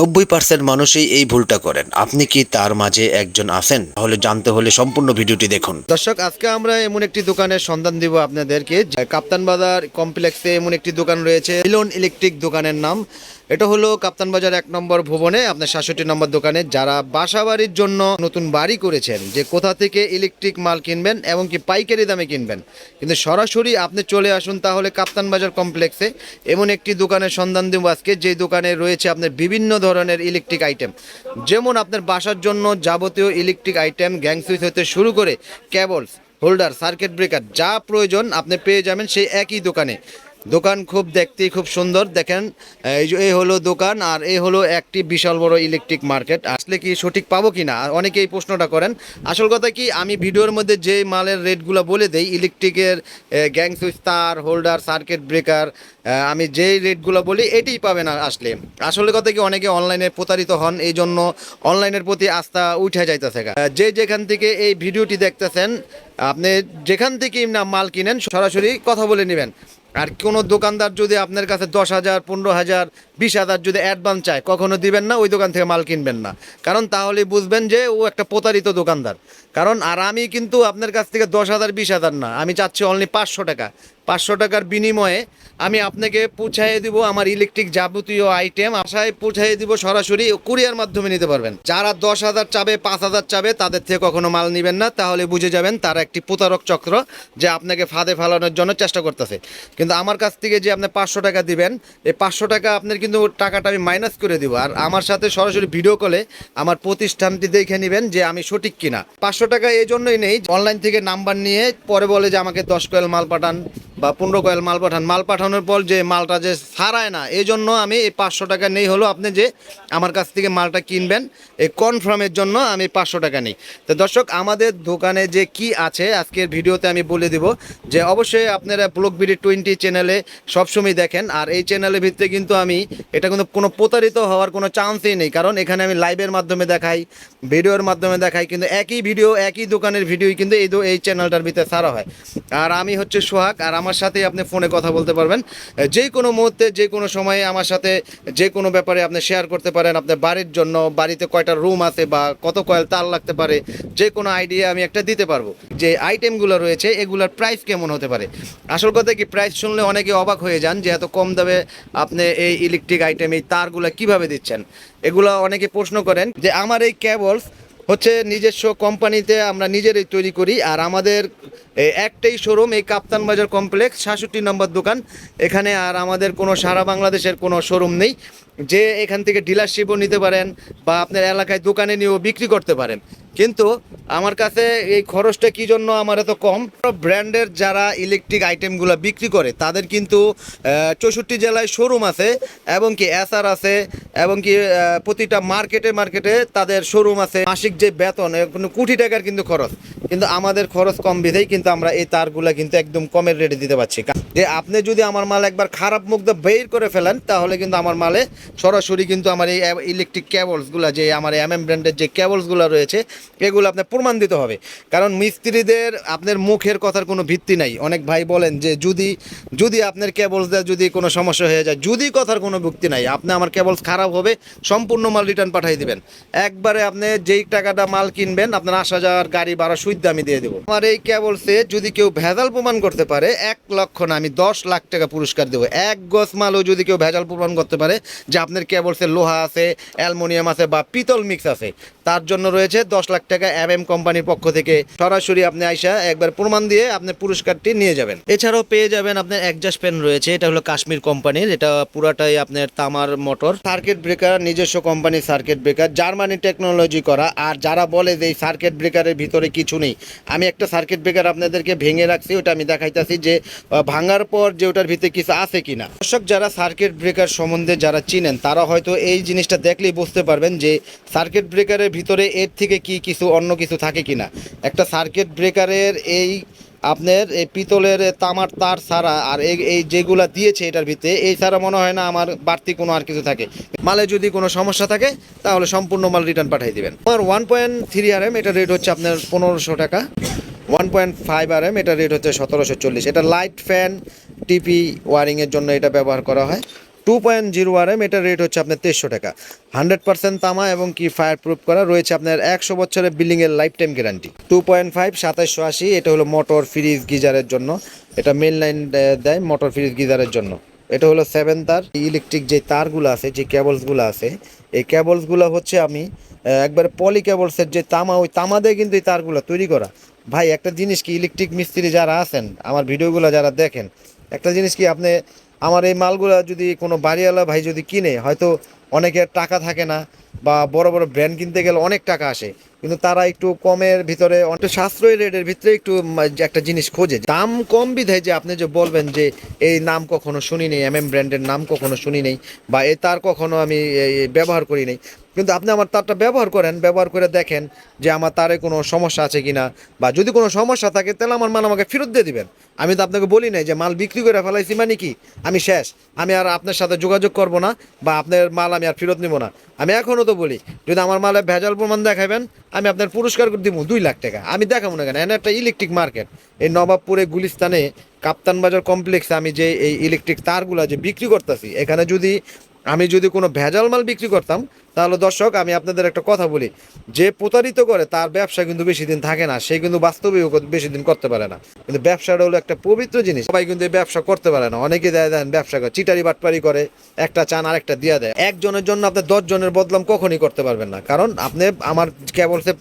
নব্বই পার্সেন্ট মানুষই এই ভুলটা করেন। আপনি কি তার মাঝে একজন আছেন? তাহলে জানতে হলে সম্পূর্ণ ভিডিওটি দেখুন। দর্শক, আজকে আমরা এমন একটি দোকানের সন্ধান দিব আপনাদেরকে। কাপ্তান বাজার কমপ্লেক্সে এমন একটি দোকান রয়েছে মিলন ইলেকট্রিক দোকানের নাম। এটা হলো কাপ্তান বাজার এক নম্বর ভুবনে আপনার সাতষট্টি নম্বর দোকানে যারা বাসা বাড়ির জন্য নতুন বাড়ি করেছেন, যে কোথা থেকে ইলেকট্রিক মাল কিনবেন এবং কি পাইকারি দামে কিনবেন। কিন্তু সরাসরি আপনি চলে আসুন তাহলে কাপ্তান বাজার কমপ্লেক্সে। এমন একটি দোকানের সন্ধান দিব আজকে, যে দোকানে রয়েছে আপনার বিভিন্ন ধরনের ইলেকট্রিক আইটেম যেমন আপনার বাসার জন্য যাবতীয় ইলেকট্রিক আইটেম গ্যাং সুইচ হতে শুরু করে কেবলস হোল্ডার সার্কিট ব্রেকার যা প্রয়োজন আপনি পেয়ে যাবেন সেই একই দোকানে। দোকান খুব দেখতেই খুব সুন্দর। দেখেন এই যে এই হলো দোকান আর এই হলো একটি বিশাল বড় ইলেকট্রিক মার্কেট আসলে কি সঠিক পাবো কি না অনেকে এই প্রশ্নটা করেন। আসল কথা কি, আমি ভিডিওর মধ্যে যে মালের রেটগুলো বলে দেই ইলেকট্রিকের গ্যাং সুইচ তার হোল্ডার সার্কিট ব্রেকার আমি যেই রেটগুলো বলি, এটাই পাবেন আসলে। আসলে কথা কি, অনেকে অনলাইনে প্রতারিত হন এই জন্য অনলাইনের প্রতি আস্থা উঠে যাইতেছে। যে যেখান থেকে এই ভিডিওটি দেখতেছেন, আপনি যেখান থেকে না মাল কিনেন, সরাসরি কথা বলে নেবেন। আর কোনো দোকানদার যদি আপনার কাছে দশ হাজার, পনেরো হাজার, বিশ হাজার যদি অ্যাডভান্স চায়, কখনো দিবেন না, ওই দোকান থেকে মাল কিনবেন না। কারণ তাহলে বুঝবেন যে ও একটা প্রতারিত দোকানদার। কারণ আর আমি কিন্তু আপনার কাছ থেকে দশ হাজার, বিশ হাজার না, আমি চাচ্ছি অনলি পাঁচশো টাকা। পাঁচশো টাকার বিনিময়ে আমি আপনাকে পৌঁছাইয়ে দিব আমার ইলেকট্রিক যাবতীয় আইটেম আশায় পৌঁছাইয়ে দিব সরাসরি কুরিয়ার মাধ্যমে নিতে পারবেন। যারা দশ হাজার চাবে, পাঁচ হাজার চাবে, তাদের থেকে কখনো মাল নেবেন না। তাহলে বুঝে যাবেন তারা একটি প্রতারক চক্র যে আপনাকে ফাঁদে ফেলানোর জন্য চেষ্টা করতেছে। কিন্তু আমার কাছ থেকে যে আপনি পাঁচশো টাকা দিবেন, এই পাঁচশো টাকা আপনার কিন্তু টাকাটা আমি মাইনাস করে দিব। আর আমার সাথে সরাসরি ভিডিও কলে আমার প্রতিষ্ঠানটি দেখে নেবেন যে আমি সঠিক কিনা। পাঁচশো টাকা এই জন্যই নেই অনলাইন থেকে নাম্বার নিয়ে পরে বলে যে আমাকে দশ কয়েল মাল পাঠান। বা পনেরো কয়েল মাল পাঠান। মাল পাঠানোর পর যে মালটা যে সারায় না, এই জন্য আমি এই পাঁচশো টাকা নেই হলো আপনি যে আমার কাছ থেকে মালটা কিনবেন, এই কনফার্মের জন্য আমি পাঁচশো টাকা নিই। তো দর্শক, আমাদের দোকানে যে কি আছে, আজকের ভিডিওতে আমি বলে দিব যে অবশ্যই আপনারা ব্লক বিডি টোয়েন্টি চ্যানেলে সবসময় দেখেন, আর এই চ্যানেলের ভিত্তিতে কিন্তু আমি, এটা কিন্তু কোনো প্রতারিত হওয়ার কোনো চান্সই নেই। কারণ এখানে আমি লাইভের মাধ্যমে দেখাই ভিডিওর মাধ্যমে দেখাই, কিন্তু একই ভিডিও একই দোকানের ভিডিওই কিন্তু এই এই চ্যানেলটার ভিতরে সারা হয়। আর আমি হচ্ছে সোহাগ, আর আমার সাথেই আপনি ফোনে কথা বলতে পারবেন। যে কোনো মুহূর্তে, যে কোনো সময়ে আমার সাথে যে কোনো ব্যাপারে আপনি শেয়ার করতে পারেন। আপনার বাড়ির জন্য, বাড়িতে কয়টা রুম আছে বা কত কয়েল তার লাগতে পারে, যে কোনো আইডিয়া আমি একটা দিতে পারব। যে আইটেমগুলো রয়েছে, এগুলোর প্রাইস কেমন হতে পারে? আসল কথা কি প্রাইস শুনলে অনেকে অবাক হয়ে যান যে এত কম দামে আপনি এই ইলেকট্রিক আইটেম এই তারগুলো কীভাবে দিচ্ছেন? এগুলো অনেকে প্রশ্ন করেন যে, আমার এই কেবলস হচ্ছে নিজস্ব কোম্পানিতে আমরা নিজেরাই তৈরি করি। আর আমাদের একটাই শোরুম এই কাপ্তান বাজার কমপ্লেক্স, সাতষট্টি নম্বর দোকান। এখানে আর আমাদের কোনো সারা বাংলাদেশের কোনো শোরুম নেই। যে এখান থেকে ডিলারশিপও নিতে পারেন বা আপনার এলাকায় দোকানে নিয়েও বিক্রি করতে পারেন। কিন্তু আমার কাছে এই খরচটা কি জন্য আমার এত কম? ব্র্যান্ডের যারা ইলেকট্রিক আইটেমগুলো বিক্রি করে, তাদের কিন্তু চৌষট্টি জেলায় শোরুম আছে এবং কি এসআর আছে এবং কি প্রতিটা মার্কেটে মার্কেটে তাদের শোরুম আছে। মাসিক যে বেতন কোটি টাকার কিন্তু খরচ। কিন্তু আমাদের খরচ কম বিধেই কিন্তু আমরা এই তারগুলা কিন্তু একদম কমের রেটে দিতে পারছি। যে আপনি যদি আমার মাল একবার খারাপ দিয়ে বের করে ফেলেন, তাহলে কিন্তু আমার মালে সরাসরি কিন্তু আমার এই ইলেকট্রিক কেবলসগুলো যে আমার এম এম ব্র্যান্ডের যে কেবলসগুলো রয়েছে, এগুলো আপনার প্রমাণ দিতে হবে। কারণ মিস্ত্রিদের আপনার মুখের কথার কোনো ভিত্তি নাই। অনেক ভাই বলেন যে যদি যদি আপনার কেবলস দেওয়া যদি কোনো সমস্যা হয়ে যায়, যদি কথার কোনো ভিত্তি নাই, আপনি আমার কেবলস খারাপ হবে, সম্পূর্ণ মাল রিটার্ন পাঠিয়ে দিবেন। একবারে আপনি যেই টাকাটা মাল কিনবেন, আপনার আশ হাজার গাড়ি ভাড়া সুদ আমি দিয়ে দেবো। আমার এই কেবলসে যদি কেউ ভেজাল প্রমাণ করতে পারে, এক লক্ষ না, আমি দশ লাখ টাকা পুরস্কার দেবো। এক গজ মালও যদি কেউ ভেজাল প্রমাণ করতে পারে, যে আপনার কেবলসে লোহা আছে, অ্যালমোনিয়াম আছে বা পিতল মিক্স আছে, তার জন্য রয়েছে দশ লাখ টাকা এম এম কোম্পানির পক্ষ থেকে। সরাসরি আপনি আইসা একবার প্রমাণ দিয়ে আপনি পুরস্কারটি নিয়ে যাবেন। এছাড়াও পেয়ে যাবেন আপনার অ্যাডজাস্ট পেন রয়েছে, এটা হলো কাশ্মীর কোম্পানির এটা পুরাটাই আপনার তামার মোটর সার্কিট ব্রেকার নিজস্ব কোম্পানির সার্কিট ব্রেকার জার্মানি টেকনোলজি করা, আর যারা বলে যে এই সার্কিট ব্রেকারের ভিতরে কিছু নেই আমি একটা সার্কিট ব্রেকার আপনাদেরকে ভেঙে রাখছি, ওটা আমি দেখাইতেছি যে ভাঙার পর যে ওটার ভিতরে কিছু আছে কিনা। দর্শক, যারা সার্কিট ব্রেকার সম্বন্ধে যারা চিনেন, তারা হয়তো এই জিনিসটা দেখলেই বুঝতে পারবেন যে সার্কিট ব্রেকারের ভিতরে এর থেকে কি কিছু অন্য কিছু থাকে কিনা। একটা সার্কিট ব্রেকারের এই আপনার এই পিতলের তামার তার ছাড়া আর এই এই যেগুলা দিয়েছে এটার ভিতরে এই ছাড়া মনে হয় না আমার বাড়তি কোনো আর কিছু থাকে। মালে যদি কোনো সমস্যা থাকে, তাহলে সম্পূর্ণ মাল রিটার্ন পাঠিয়ে দিবেন। আমার one point three R M এটা রেট হচ্ছে আপনার পনেরোশো টাকা। One point five R M এটা রেট হচ্ছে সতেরোশো চল্লিশ। এটা লাইট ফ্যান টিপি ওয়ারিংয়ের জন্য এটা ব্যবহার করা হয়। Two point zero R M এটার রেট হচ্ছে আপনার তেইশশো টাকা। হান্ড্রেড পার্সেন্ট তামা এবং কি ফায়ার প্রুফ করা রয়েছে আপনার একশো বছরের বিল্ডিংয়ের life time guarantee two point five সাতাশশো আশি, এটা হলো মোটর ফ্রিজ গিজারের জন্য। এটা মেন লাইন দেয় মোটর ফ্রিজ গিজারের জন্য। এটা হলো সেভেন তার ইলেকট্রিক যে তারগুলো আছে, যে কেবলসগুলো আছে, এই কেবলসগুলো হচ্ছে আমি একবারে পলি কেবলসের যে তামা, ওই তামা দিয়ে কিন্তু এই তারগুলো তৈরি করা। ভাই, একটা জিনিস কি ইলেকট্রিক মিস্ত্রি যারা আছেন, আমার ভিডিওগুলো যারা দেখেন, একটা জিনিস কি আপনি আমার এই মালগুলো যদি কোনো বাড়িওয়ালা ভাই যদি কিনে, হয়তো অনেকের টাকা থাকে না বা বড় বড় ব্র্যান্ড কিনতে গেলে অনেক টাকা আসে, কিন্তু তারা একটু কমের ভিতরে একটু সাশ্রয়ী রেটের ভিতরে একটু একটা জিনিস খোঁজে। দাম কম বিধায় যে আপনি যে বলবেন যে এই নাম কখনো শুনি নেই এম এম ব্র্যান্ডের নাম কখনো শুনি নেই বা এ তার কখনো আমি ব্যবহার করি নেই কিন্তু আপনি আমার তারটা ব্যবহার করেন, ব্যবহার করে দেখেন যে আমার তারে কোনো সমস্যা আছে কি না বা যদি কোনো সমস্যা থাকে, তাহলে আমার মাল আমাকে ফেরত দিয়ে দিবেন। আমি তো আপনাকে বলি নাই যে মাল বিক্রি করে ফেলাইছি মানে কি? আমি শেষ। আমি আর আপনার সাথে যোগাযোগ করব না বা আপনার মাল আমি আর ফেরত নিব না। আমি এখনও তো বলি, যদি আমার মালে ভেজাল প্রমাণ দেখাবেন আমি আপনার পুরস্কার দিব দুই লাখ টাকা। আমি দেখাবো না কেন? একটা ইলেকট্রিক মার্কেট এই নবাবপুরে গুলিস্তানে কাপ্তান বাজার কমপ্লেক্সে আমি যে এই ইলেকট্রিক তারগুলো যে বিক্রি করতেছি, এখানে যদি আমি যদি কোনো ভেজাল মাল বিক্রি করতাম তাহলে দর্শক, আমি আপনাদের একটা কথা বলি। যে প্রতারিত করে, তার ব্যবসা কিন্তু বেশি দিন থাকে না। সে কিন্তু বাস্তবেও বেশি দিন করতে পারে না। কিন্তু ব্যবসাটা হলো একটা পবিত্র জিনিস। সবাই কিন্তু এই ব্যবসা করতে পারে না। অনেকে দেয়, দেন ব্যবসা করে, চিটারি বাটপারি করে, একটা চান আরেকটা দিয়ে দেয়। একজনের জন্য আপনি দশ জনের বদলাম কখনই করতে পারবেন না। কারণ আপনি, আমার কেবল সে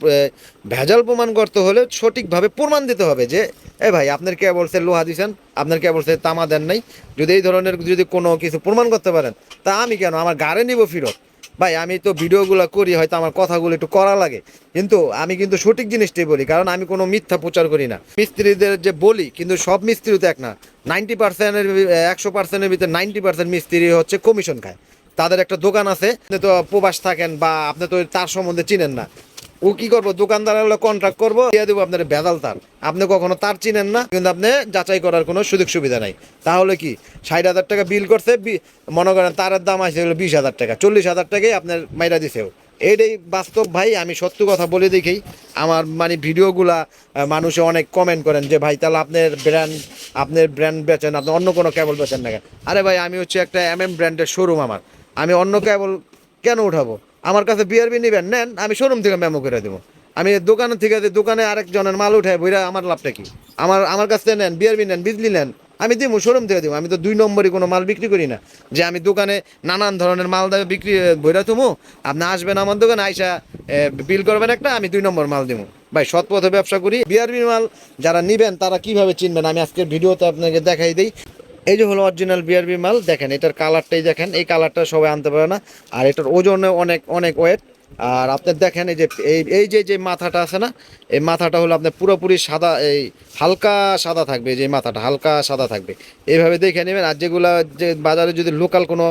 ভেজাল প্রমাণ করতে হলে সঠিকভাবে প্রমাণ দিতে হবে যে, এ ভাই, আপনার কেবলসে লোহা দিছেন, আপনার কেবলসে তামা দেন নাই। যদি এই ধরনের যদি কোনো কিছু প্রমাণ করতে পারেন, তা আমি কেন? আমার গাড়ে নিব ফেরত। ভাই, আমি তো ভিডিওগুলো করি, হয়তো আমার কথাগুলো একটু করা লাগে। কিন্তু আমি কিন্তু সঠিক জিনিসটাই বলি, কারণ আমি কোনো মিথ্যা প্রচার করি না। মিস্ত্রিদের যে বলি, কিন্তু সব মিস্ত্রি তো এক না। নাইনটি পার্সেন্টের একশো পার্সেন্টের ভিতরে নাইনটি পার্সেন্ট মিস্ত্রি হচ্ছে কমিশন খায়। তাদের একটা দোকান আছে তো প্রবাস থাকেন বা আপনি তো তার সম্বন্ধে চিনেন না। ও কি করব? দোকানদার হলো কন্ট্রাক্ট করব, দিয়ে দেবো আপনার ভেজাল তার। আপনি কখনো তার চিনেন না, কিন্তু আপনি যাচাই করার কোনো সুযোগ সুবিধা নাই। তাহলে কি? ষাট হাজার টাকা বিল করছে মনে করেন তারের দাম আছে হলো বিশ হাজার টাকা, চল্লিশ হাজার টাকাই আপনার মাইরা দিছেও এইটাই বাস্তব ভাই, আমি সত্য কথা বলে দেখি। আমার মানে ভিডিওগুলা মানুষে অনেক কমেন্ট করেন যে, ভাই, তাহলে আপনার ব্র্যান্ড আপনার ব্র্যান্ড বেচেন, আপনি অন্য কোনো কেবল বেচেন না কেন? আরে ভাই, আমি হচ্ছে একটা এম এম ব্র্যান্ডের শোরুম আমার। আমি অন্য কেবল কেন উঠাবো? আমার কাছে বিআরবি নেবেন, নেন, আমি শোরুম থেকে মেমো করে দেবো। আমি দোকানের থেকে যে দোকানে আরেকজনের মাল উঠাই বইরা, আমার লাভটা কি? আমার আমার কাছ থেকে নেন বিআরবি নেন, বিজলি নেন, আমি দিব শোরুম থেকে দিব আমি তো দুই নম্বরই কোনো মাল বিক্রি করি না। যে আমি দোকানে নানান ধরনের মাল দেবে বিক্রি বইরা তুমু আপনি আসবেন আমার দোকানে, আইসা বিল করবেন একটা, আমি দুই নম্বর মাল দিব ভাই সৎ পথে ব্যবসা করি। বিআরবি মাল যারা নিবেন, তারা কীভাবে চিনবেন? আমি আজকের ভিডিওতে আপনাকে দেখাই দিই। এই যে হলো অরিজিনাল বিআরবি মাল, দেখেন এটার কালারটাই দেখেন, এই কালারটা সবাই আনতে পারে না। আর এটার ওজনে অনেক অনেক ওয়েট আর আপনি দেখেন এই যে এই যে যে মাথাটা আছে না, এই মাথাটা হলো আপনার পুরোপুরি সাদা, এই হালকা সাদা থাকবে যে মাথাটা হালকা সাদা থাকবে। এইভাবে দেখে নেবেন, আর যেগুলা যে বাজারে যদি লোকাল কোনো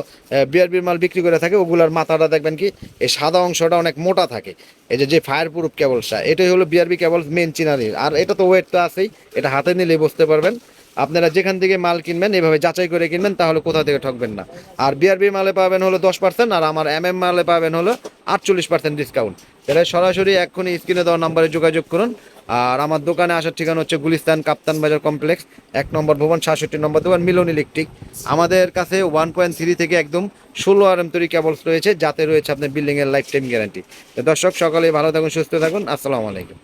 বিআরবির মাল বিক্রি করে থাকে, ওগুলার মাথাটা দেখবেন কি, এই সাদা অংশটা অনেক মোটা থাকে। এই যে যে ফায়ার প্রুফ কেবলসটা এটাই হলো বিআরবি কেবল মেন চিনারি আর এটা তো ওয়েট তো আছেই, এটা হাতে নিলেই বুঝতে পারবেন। আপনারা যেখান থেকে মাল কিনবেন, এভাবে যাচাই করে কিনবেন, তাহলে কোথা থেকে ঠকবেন না। আর বিআরবি মালে পাবেন হলো দশ পার্সেন্ট আর আমার এম এম মালে পাবেন হলো আটচল্লিশ পার্সেন্ট ডিসকাউন্ট তাহলে সরাসরি এক্ষুনি স্ক্রিনে দেওয়া নাম্বারে যোগাযোগ করুন। আর আমার দোকানে আসার ঠিকানা হচ্ছে গুলিস্তান কাপ্তান বাজার কমপ্লেক্স, এক নম্বর ভবন, সাতষট্টি নম্বর দোকান, মিলন ইলেকট্রিক। আমাদের কাছে ওয়ান পয়েন্ট থ্রি থেকে একদম ষোলো আর এম তৈরি কেবলস রয়েছে, যাতে রয়েছে আপনার বিল্ডিংয়ের লাইফ টাইম গ্যারান্টি দর্শক সকালে ভালো থাকুন, সুস্থ থাকুন, আসসালামু আলাইকুম।